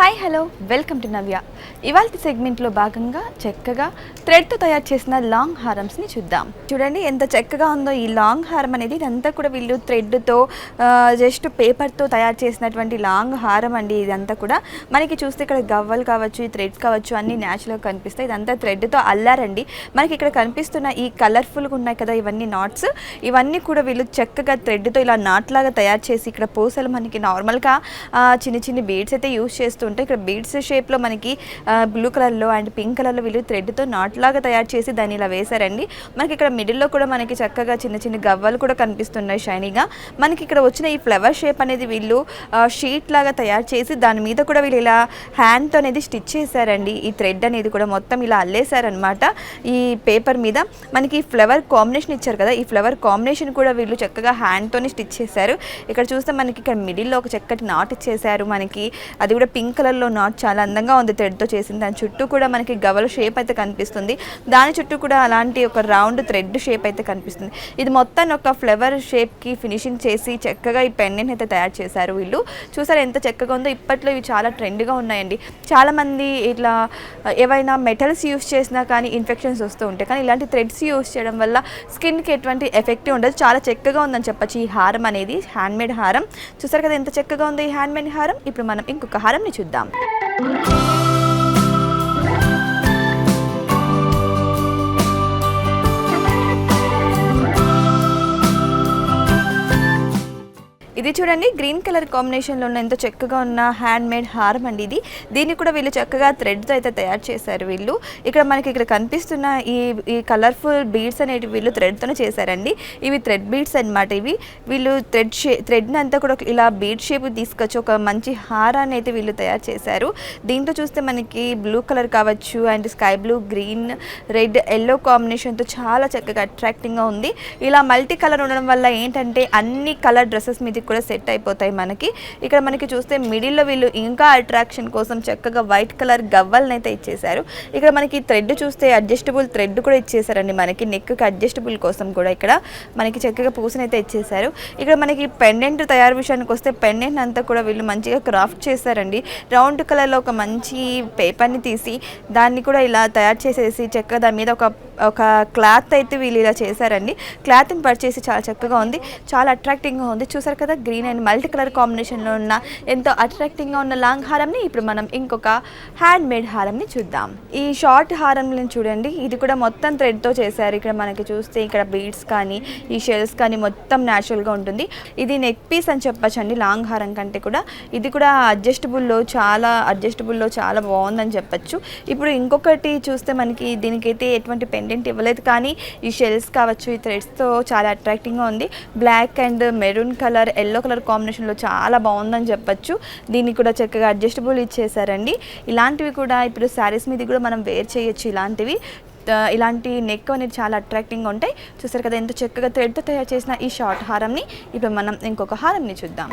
Hi hello welcome to Navya ఇవాళ సెగ్మెంట్లో భాగంగా చక్కగా థ్రెడ్తో తయారు చేసిన లాంగ్ హారమ్స్ని చూద్దాం. చూడండి ఎంత చక్కగా ఉందో ఈ లాంగ్ హారం అనేది. ఇదంతా కూడా వీళ్ళు థ్రెడ్తో జస్ట్ పేపర్తో తయారు చేసినటువంటి లాంగ్ హారం అండి ఇదంతా కూడా. మనకి చూస్తే ఇక్కడ గవ్వలు కావచ్చు ఈ థ్రెడ్స్ కావచ్చు అన్ని న్యాచురల్గా కనిపిస్తాయి. ఇదంతా థ్రెడ్తో అల్లారండి. మనకి ఇక్కడ కనిపిస్తున్న ఈ కలర్ఫుల్గా ఉన్నాయి కదా ఇవన్నీ నాట్స్ ఇవన్నీ కూడా వీళ్ళు చక్కగా థ్రెడ్తో ఇలా నాట్ లాగా తయారు చేసి ఇక్కడ పూసలు మనకి నార్మల్గా చిన్న చిన్న బీడ్స్ అయితే చేస్తూ ఉంటాయి ఇక్కడ బీడ్స్ షేప్లో మనకి బ్లూ కలర్లో అండ్ పింక్ కలర్లో వీళ్ళు థ్రెడ్తో నాట్ లాగా తయారు చేసి దాన్ని ఇలా వేశారండి. మనకి ఇక్కడ మిడిల్లో కూడా మనకి చక్కగా చిన్న చిన్న గవ్వలు కూడా కనిపిస్తున్నాయి షైనీగా మనకి ఇక్కడ వచ్చిన ఈ ఫ్లవర్ షేప్ అనేది వీళ్ళు షీట్ లాగా తయారు చేసి దాని మీద కూడా వీళ్ళు ఇలా హ్యాండ్తో అనేది స్టిచ్ చేశారండి. ఈ థ్రెడ్ అనేది కూడా మొత్తం ఇలా అల్లేశారనమాట ఈ పేపర్ మీద మనకి ఫ్లవర్ కాంబినేషన్ ఇచ్చారు కదా ఈ ఫ్లవర్ కాంబినేషన్ కూడా వీళ్ళు చక్కగా హ్యాండ్తోనే స్టిచ్ చేశారు. ఇక్కడ చూస్తే మనకి ఇక్కడ మిడిల్లో ఒక చక్కటి నాట్ ఇచ్చేసారు మనకి. అది కూడా పింక్ కలర్లో నాట్ చాలా అందంగా ఉంది థ్రెడ్తో చేసింది దాని చుట్టూ కూడా మనకి గవల షేప్ అయితే కనిపిస్తుంది. దాని చుట్టూ కూడా అలాంటి ఒక రౌండ్ థ్రెడ్ షేప్ అయితే కనిపిస్తుంది. ఇది మొత్తాన్ని ఒక ఫ్లవర్ షేప్కి ఫినిషింగ్ చేసి చక్కగా ఈ పెండెంట్ అయితే తయారు చేశారు వీళ్ళు. చూసారు ఎంత చక్కగా ఉందో ఇప్పట్లో ఇవి చాలా ట్రెండ్గా ఉన్నాయండి. చాలామంది ఇట్లా ఏవైనా మెటల్స్ యూస్ చేసినా కానీ ఇన్ఫెక్షన్స్ వస్తూ ఉంటాయి. కానీ ఇలాంటి థ్రెడ్స్ యూస్ చేయడం వల్ల స్కిన్కి ఎటువంటి ఎఫెక్ట్ ఉండదు. చాలా చక్కగా ఉందని చెప్పచ్చు ఈ హారం అనేది హ్యాండ్మేడ్ హారం. చూసారు కదా ఎంత చక్కగా ఉంది ఈ హ్యాండ్మేడ్ హారం? ఇప్పుడు మనం ఇంకొక హారంని చూద్దాం ఇది చూడండి గ్రీన్ కలర్ కాంబినేషన్లో ఉన్న ఎంతో చక్కగా ఉన్న హ్యాండ్ మేడ్ హారం అండి ఇది. దీన్ని కూడా వీళ్ళు చక్కగా థ్రెడ్తో అయితే తయారు చేశారు వీళ్ళు. ఇక్కడ మనకి ఇక్కడ కనిపిస్తున్న ఈ ఈ కలర్ఫుల్ బీడ్స్ అనేవి వీళ్ళు థ్రెడ్తోనే చేశారండి. ఇవి థ్రెడ్ బీడ్స్ అన్నమాట ఇవి. వీళ్ళు థ్రెడ్ షే థ్రెడ్ని అంతా కూడా ఇలా బీడ్ షేప్ తీసుకొచ్చి ఒక మంచి హారాన్ని అయితే వీళ్ళు తయారు చేశారు. దీంట్లో చూస్తే మనకి బ్లూ కలర్ కావచ్చు and sky blue green red yellow కాంబినేషన్తో చాలా చక్కగా అట్రాక్టింగ్గా ఉంది. ఇలా మల్టీ కలర్ ఉండడం వల్ల ఏంటంటే అన్ని కలర్ డ్రెస్సెస్ మీద కూడా సెట్ అయిపోతాయి మనకి. ఇక్కడ మనకి చూస్తే మిడిల్లో వీళ్ళు ఇంకా అట్రాక్షన్ కోసం చక్కగా వైట్ కలర్ గవ్వల్ని అయితే ఇచ్చేశారు. ఇక్కడ మనకి థ్రెడ్ చూస్తే అడ్జస్టబుల్ థ్రెడ్ కూడా ఇచ్చేసారండి మనకి. నెక్కి అడ్జస్టబుల్ కోసం కూడా ఇక్కడ మనకి చక్కగా పూసని అయితే ఇచ్చేసారు ఇక్కడ మనకి పెండెంట్ తయారు విషయానికి వస్తే పెండెంట్ అంతా కూడా వీళ్ళు మంచిగా క్రాఫ్ట్ చేశారండి. రౌండ్ కలర్లో ఒక మంచి పేపర్ని తీసి దాన్ని కూడా ఇలా తయారు చేసేసి చక్కగా దాని మీద ఒక ఒక క్లాత్ అయితే వీళ్ళు ఇలా చేశారండి. క్లాత్ని పర్చేసి చాలా చక్కగా ఉంది. చాలా అట్రాక్టింగ్గా ఉంది. చూసారు కదా గ్రీన్ అండ్ మల్టీ కలర్ కాంబినేషన్లో ఉన్న ఎంతో అట్రాక్టింగ్గా ఉన్న లాంగ్ హారంని ఇప్పుడు మనం ఇంకొక హ్యాండ్ మేడ్ హారంని చూద్దాం. ఈ షార్ట్ హారంని చూడండి. ఇది కూడా మొత్తం థ్రెడ్తో చేశారు. ఇక్కడ మనకి చూస్తే ఇక్కడ బీడ్స్ కానీ ఈ షెల్స్ కానీ మొత్తం న్యాచురల్గా ఉంటుంది. ఇది నెక్ పీస్ అని చెప్పచ్చు అండి లాంగ్ హారం కంటే కూడా. ఇది కూడా అడ్జస్టబుల్లో చాలా అడ్జస్టబుల్లో చాలా బాగుందని చెప్పచ్చు. ఇప్పుడు ఇంకొకటి చూస్తే మనకి దీనికైతే ఎటువంటి పెండెంట్ ఇవ్వలేదు. కానీ ఈ షెల్స్ కావచ్చు ఈ థ్రెడ్స్తో చాలా అట్రాక్టింగ్గా ఉంది. Black and maroon colour yellow colour కాంబినేషన్లో చాలా బాగుందని చెప్పచ్చు. దీన్ని కూడా చక్కగా అడ్జస్టబుల్ ఇచ్చేసారండి ఇలాంటివి కూడా ఇప్పుడు శారీస్ మీద కూడా మనం వేర్ చేయొచ్చు ఇలాంటివి. ఇలాంటి నెక్ అనేది చాలా అట్రాక్టింగ్గా ఉంటాయి. చూసారు కదా ఎంత చక్కగా థ్రెడ్తో తయారు చేసిన ఈ షార్ట్ హారంని. ఇప్పుడు మనం ఇంకొక హారంని చూద్దాం.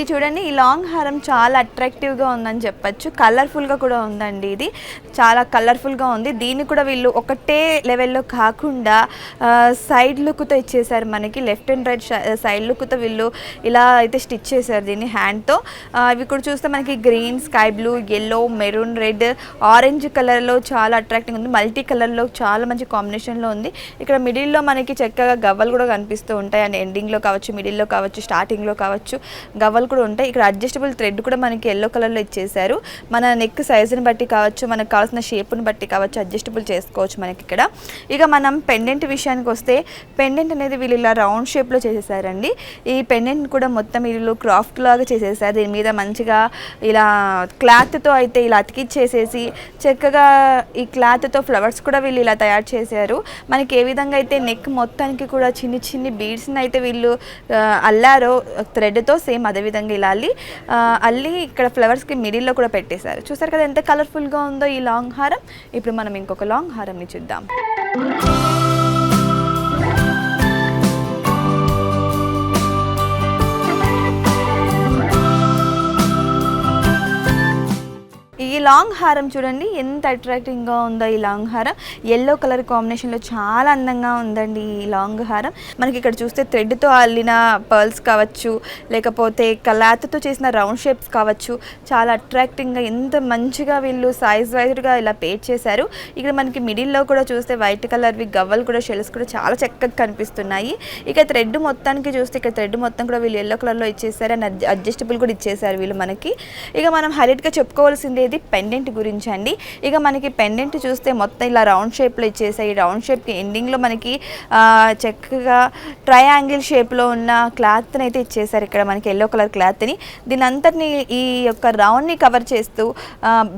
ఇది చూడండి ఈ లాంగ్ హారం చాలా అట్రాక్టివ్గా ఉందని చెప్పచ్చు. కలర్ఫుల్గా కూడా ఉందండి ఇది. చాలా కలర్ఫుల్గా ఉంది. దీన్ని కూడా వీళ్ళు ఒకటే లెవెల్లో కాకుండా సైడ్ లుక్తో ఇచ్చేసారు మనకి. లెఫ్ట్ అండ్ రైట్ సైడ్ లుక్తో వీళ్ళు ఇలా అయితే స్టిచ్ చేశారు దీన్ని హ్యాండ్తో ఇవి కూడా చూస్తే మనకి green sky blue yellow maroon red orange కలర్లో చాలా అట్రాక్టింగ్ ఉంది. మల్టీ కలర్లో చాలా మంచి కాంబినేషన్లో ఉంది. ఇక్కడ మిడిల్లో మనకి చక్కగా గవ్వలు కూడా కనిపిస్తూ ఉంటాయి. అండ్ ఎండింగ్లో కావచ్చు మిడిల్లో కావచ్చు స్టార్టింగ్లో కావచ్చు. గవ్వలు కూడా ఉంటాయి. ఇక్కడ అడ్జస్టబుల్ థ్రెడ్ కూడా మనకి ఎల్లో కలర్లో ఇచ్చేసారు మన నెక్ సైజుని బట్టి కావచ్చు మనకు కావాల్సిన షేప్ని బట్టి కావచ్చు అడ్జస్టబుల్ చేసుకోవచ్చు మనకి ఇక్కడ. ఇక మనం పెండెంట్ విషయానికి వస్తే పెండెంట్ అనేది వీళ్ళు ఇలా రౌండ్ షేప్లో చేసేసారండి. ఈ పెండెంట్ కూడా మొత్తం వీళ్ళు క్రాఫ్ట్ లాగా చేసేసారు. దీని మీద మంచిగా ఇలా క్లాత్తో అయితే ఇలా అతికిచ్చేసేసి చక్కగా ఈ క్లాత్తో ఫ్లవర్స్ కూడా వీళ్ళు ఇలా తయారు చేశారు. మనకి ఏ విధంగా అయితే నెక్ మొత్తానికి కూడా చిన్ని చిన్ని బీడ్స్ని అయితే వీళ్ళు అల్లారో థ్రెడ్తో సేమ్ అదే విధంగా ఇలా అల్లి అల్లి ఇక్కడ ఫ్లవర్స్కి మిడిల్లో కూడా పెట్టేశారు. చూసారు కదా ఎంత కలర్ఫుల్గా ఉందో ఈ లాంగ్ హారం? ఇప్పుడు మనం ఇంకొక లాంగ్ హారంని చూద్దాం. లాంగ్ హారం చూడండి ఎంత అట్రాక్టింగ్గా ఉందో ఈ లాంగ్ హారం. ఎల్లో కలర్ కాంబినేషన్లో చాలా అందంగా ఉందండి ఈ లాంగ్ హారం. మనకి ఇక్కడ చూస్తే థ్రెడ్తో అల్లిన పర్ల్స్ కావచ్చు లేకపోతే కలాత్తో చేసిన రౌండ్ షేప్స్ కావచ్చు చాలా అట్రాక్టింగ్గా ఎంత మంచిగా వీళ్ళు సైజ్ వైజ్గా ఇలా పేట్ చేశారు. ఇక్కడ మనకి మిడిల్లో కూడా చూస్తే వైట్ కలర్వి గవ్వలు కూడా షెల్స్ కూడా చాలా చక్కగా కనిపిస్తున్నాయి. ఇక థ్రెడ్ మొత్తానికి చూస్తే ఇక్కడ థ్రెడ్ మొత్తం కూడా వీళ్ళు ఎల్లో కలర్లో ఇచ్చేసారు అండ్ అడ్జస్టబుల్ కూడా ఇచ్చేసారు వీళ్ళు మనకి. ఇక మనం హైలైట్గా చెప్పుకోవాల్సింది ఇది పెండెంట్ గురించి అండి ఇక మనకి పెండెంట్ చూస్తే మొత్తం ఇలా రౌండ్ షేప్లో ఇచ్చేసాయి. రౌండ్ షేప్కి ఎండింగ్లో మనకి చక్కగా ట్రయాంగిల్ షేప్లో ఉన్న క్లాత్ని అయితే ఇచ్చేసారు. ఇక్కడ మనకి ఎల్లో కలర్ క్లాత్ని దీని అంతటిని ఈ యొక్క రౌండ్ని కవర్ చేస్తూ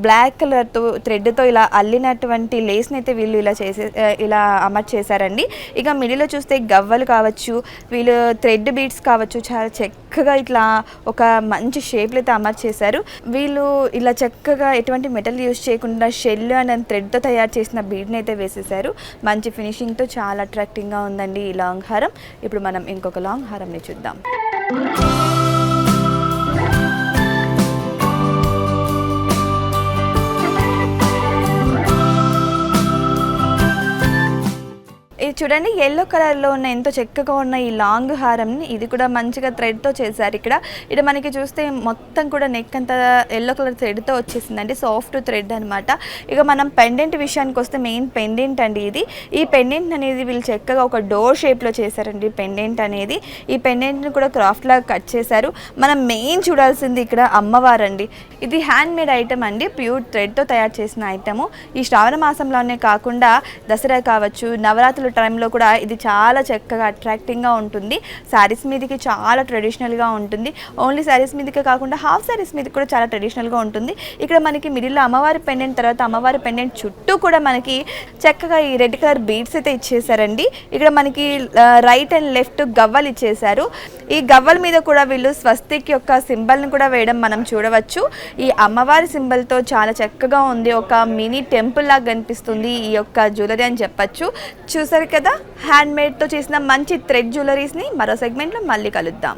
బ్లాక్ కలర్తో థ్రెడ్తో ఇలా అల్లినటువంటి లేస్ని అయితే వీళ్ళు ఇలా చేసే ఇలా అమర్చేశారండి ఇక మిడిలో చూస్తే గవ్వలు కావచ్చు వీళ్ళు థ్రెడ్ బీడ్స్ కావచ్చు చాలా చక్కగా ఇట్లా ఒక మంచి షేప్లో అయితే అమర్చేశారు. వీళ్ళు ఇలా చక్కగా ఎటువంటి మెటల్ యూస్ చేయకుండా షెల్ అండ్ థ్రెడ్తో తయారు చేసిన బీడ్ని అయితే వేసేసారు మంచి ఫినిషింగ్తో చాలా అట్రాక్టింగ్గా ఉందండి ఈ లాంగ్ హారం. ఇప్పుడు మనం ఇంకొక లాంగ్ హారంని చూద్దాం. చూడండి ఎల్లో కలర్లో ఉన్న ఎంతో చక్కగా ఉన్న ఈ లాంగ్ హారంని ఇది కూడా మంచిగా థ్రెడ్తో చేశారు ఇక్కడ. ఇక్కడ మనకి చూస్తే మొత్తం కూడా నెక్ అంతా ఎల్లో కలర్ థ్రెడ్తో వచ్చేసిందండి సాఫ్ట్ థ్రెడ్ అనమాట ఇక మనం పెండెంట్ విషయానికి వస్తే మెయిన్ పెండెంట్ అండి ఇది. ఈ పెండెంట్ అనేది వీళ్ళు చక్కగా ఒక డోర్ షేప్లో చేశారండి పెండెంట్ అనేది. ఈ పెండెంట్ని కూడా క్రాఫ్ట్ లాగా కట్ చేశారు. మనం మెయిన్ చూడాల్సింది ఇక్కడ అమ్మవారండి. ఇది హ్యాండ్ మేడ్ ఐటమ్ అండి ప్యూర్ థ్రెడ్తో తయారు చేసిన ఐటము ఈ శ్రావణ మాసంలోనే కాకుండా దసరా కావచ్చు నవరాత్రుల టైంలో కూడా ఇది చాలా చక్కగా అట్రాక్టింగ్గా ఉంటుంది. శారీస్ మీదకి చాలా ట్రెడిషనల్గా ఉంటుంది. ఓన్లీ శారీస్ మీదకే కాకుండా హాఫ్ శారీస్ మీద కూడా చాలా ట్రెడిషనల్గా ఉంటుంది. ఇక్కడ మనకి మిడిల్లో అమ్మవారి పెండెంట్ తర్వాత అమ్మవారి పెండెంట్ చుట్టూ కూడా మనకి చక్కగా ఈ రెడ్ కలర్ బీడ్స్ అయితే ఇచ్చేసారండి ఇక్కడ మనకి రైట్ అండ్ లెఫ్ట్ గవ్వలు ఇచ్చేసారు ఈ గవ్వల మీద కూడా వీళ్ళు స్వస్తిక్ యొక్క సింబల్ని కూడా వేయడం మనం చూడవచ్చు. ఈ అమ్మవారి సింబల్తో చాలా చక్కగా ఉంది. ఒక మినీ టెంపుల్ లాగా కనిపిస్తుంది ఈ యొక్క జ్యువెలరీ అని చెప్పచ్చు. చూసారు కదా హ్యాండ్ హ్యాండ్మేడ్తో చేసిన మంచి థ్రెడ్ జ్యువెలరీస్ని మరో సెగ్మెంట్లో మళ్ళీ కలుద్దాం.